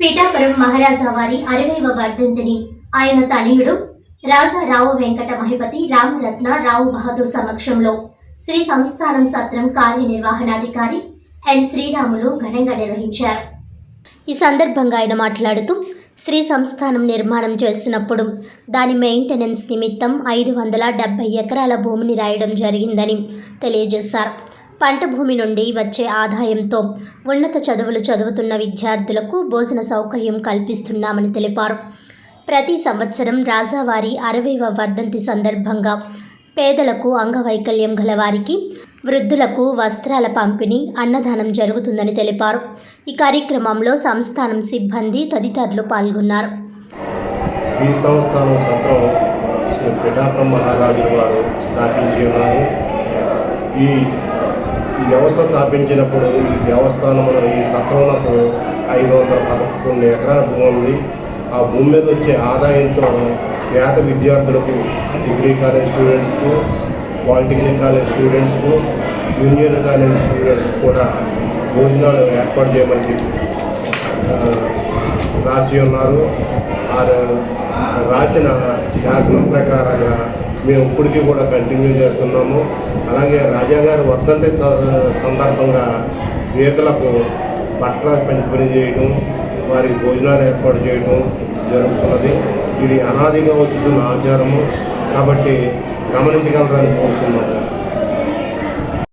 పీఠాపురం మహారాజా వారి అరవైవ వర్ధంతిని. ఆయన తనయుడు రాజారావు వెంకట మహిపతి రామరత్న రావు బహదూర్ సమక్షంలో శ్రీ సంస్థానం సత్రం కార్యనిర్వహణాధికారి ఎన్ శ్రీరాములు ఘనంగా నిర్వహించారు. ఈ సందర్భంగా ఆయన మాట్లాడుతూ శ్రీ సంస్థానం నిర్మాణం చేసినప్పుడు దాని మెయింటెనెన్స్ నిమిత్తం ఐదు వందల డెబ్బై ఎకరాల భూమిని రాయడం జరిగిందని తెలియజేశారు. పంట భూమి నుండి వచ్చే ఆదాయంతో ఉన్నత చదువులు చదువుతున్న విద్యార్థులకు భోజన సౌకర్యం కల్పిస్తున్నామని తెలిపారు. ప్రతి సంవత్సరం రాజావారి అరవైవ వర్ధంతి సందర్భంగా పేదలకు అంగవైకల్యం గల వారికి వృద్ధులకు వస్త్రాల పంపిణీ అన్నదానం జరుగుతుందని తెలిపారు. ఈ కార్యక్రమంలో సంస్థానం సిబ్బంది తదితరులు పాల్గొన్నారు. శ్రీ సంస్థానం సత్రం శ్రీ పిఠాపురం మహారాజు వారు స్థాపించి ఉన్నారు. ఈ ఈ వ్యవస్థ స్థాపించినప్పుడు ఈ దేవస్థానమున ఈ సత్రంలో ఐదు వందల పదకొండు ఎకరాల భూమి ఉంది. ఆ భూమి మీద వచ్చే ఆదాయంతో పేద విద్యార్థులకు డిగ్రీ కాలేజ్ స్టూడెంట్స్కు పాలిటెక్నిక్ కాలేజ్ స్టూడెంట్స్కు జూనియర్ కాలేజ్ స్టూడెంట్స్ కూడా భోజనాలు ఏర్పాటు చేయమని చెప్పి రాసి ఉన్నారు. ఆ రాసిన శాసనం ప్రకారంగా మేము ఇప్పటికీ కూడా కంటిన్యూ చేస్తున్నాము. అలాగే రాజాగారి వర్ధంతి స- సందర్భంగా గీతలకు బట్టల పంపిణీ చేయడం వారికి భోజనాలు ఏర్పాటు చేయడం జరుగుతున్నది. ఇది అనాదిగా వచ్చుతున్న ఆచారము. కాబట్టి గమనించగలరని కోరుతున్నాము